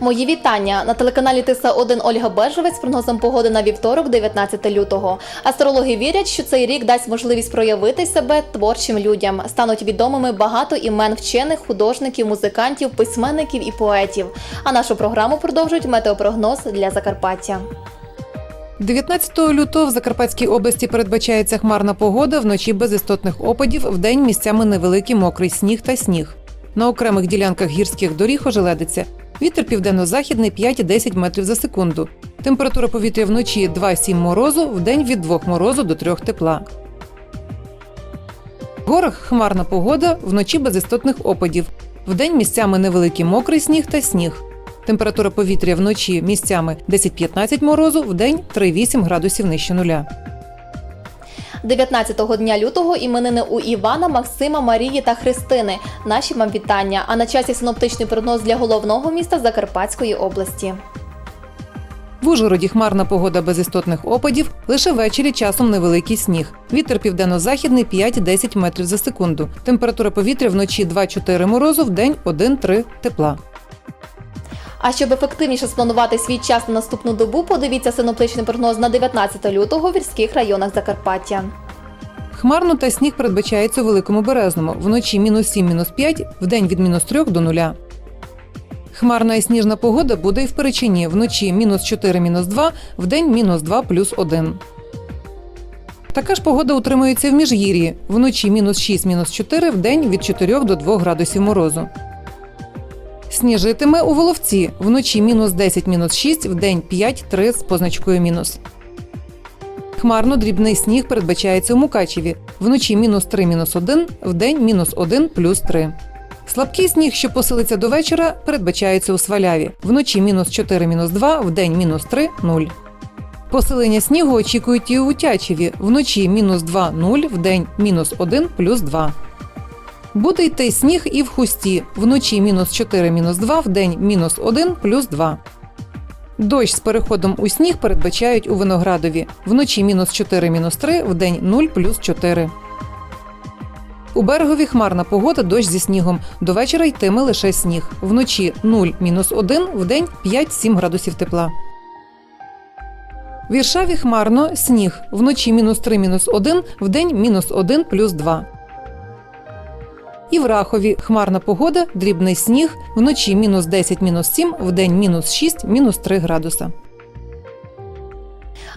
Мої вітання на телеканалі Тиса 1 Ольга Бежевець з прогнозом погоди на вівторок, 19 лютого. Астрологи вірять, що цей рік дасть можливість проявити себе творчим людям. Стануть відомими багато імен вчених, художників, музикантів, письменників і поетів. А нашу програму продовжують метеопрогноз для Закарпаття. 19 лютого в Закарпатській області передбачається хмарна погода, вночі без істотних опадів, вдень місцями невеликий мокрий сніг та сніг. На окремих ділянках гірських доріг ожеледиться. Вітер південно-західний 5-10 метрів за секунду. Температура повітря вночі 2-7 морозу, вдень від 2 морозу до 3 тепла. В горах хмарна погода, вночі без істотних опадів. Вдень місцями невеликий мокрий сніг та сніг. Температура повітря вночі місцями 10-15 морозу, вдень 3-8 градусів нижче нуля. 19-го дня лютого іменини у Івана, Максима, Марії та Христини. Наші вам вітання. А на часі синоптичний прогноз для головного міста Закарпатської області. В Ужгороді хмарна погода без істотних опадів, лише ввечері часом невеликий сніг. Вітер південно-західний 5-10 метрів за секунду. Температура повітря вночі 2-4 морозу, вдень 1-3 тепла. А щоб ефективніше спланувати свій час на наступну добу, подивіться синоптичний прогноз на 19 лютого в гірських районах Закарпаття. Хмарно та сніг передбачається у Великому Березному. Вночі мінус 7, мінус 5, вдень від мінус 3 до 0. Хмарна і сніжна погода буде і в Перечині. Вночі мінус 4, мінус 2, вдень мінус 2, плюс 1. Така ж погода утримується в Міжгір'ї. Вночі мінус 6, мінус 4, вдень від 4 до 2 градусів морозу. Сніжитиме у Воловці. Вночі мінус 10, мінус 6, вдень 5, 3 з позначкою мінус. Хмарно дрібний сніг передбачається у Мукачеві. Вночі мінус 3, мінус 1, вдень мінус 1, плюс 3. Слабкий сніг, що посилиться до вечора, передбачається у Сваляві. Вночі мінус 4, мінус 2, вдень мінус 3, 0. Посилення снігу очікують і у Тячеві. Вночі мінус 2, 0, вдень мінус 1, плюс 2. Буде йти сніг і в хусті. Вночі мінус 4, мінус 2, вдень мінус 1, плюс 2. Дощ з переходом у сніг передбачають у Виноградові. Вночі мінус 4, мінус 3, вдень 0, плюс 4. У берегові хмарна погода, дощ зі снігом. До вечора йтиме лише сніг. Вночі 0, мінус 1, вдень 5-7 градусів тепла. В Іршаві хмарно, сніг. Вночі мінус 3, мінус 1, вдень мінус 1, плюс 2. І в Рахові хмарна погода, дрібний сніг, вночі мінус 10, мінус 7, вдень мінус 6, мінус 3 градуса.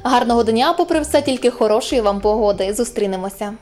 Гарного дня, попри все, тільки хорошої вам погоди. Зустрінемося.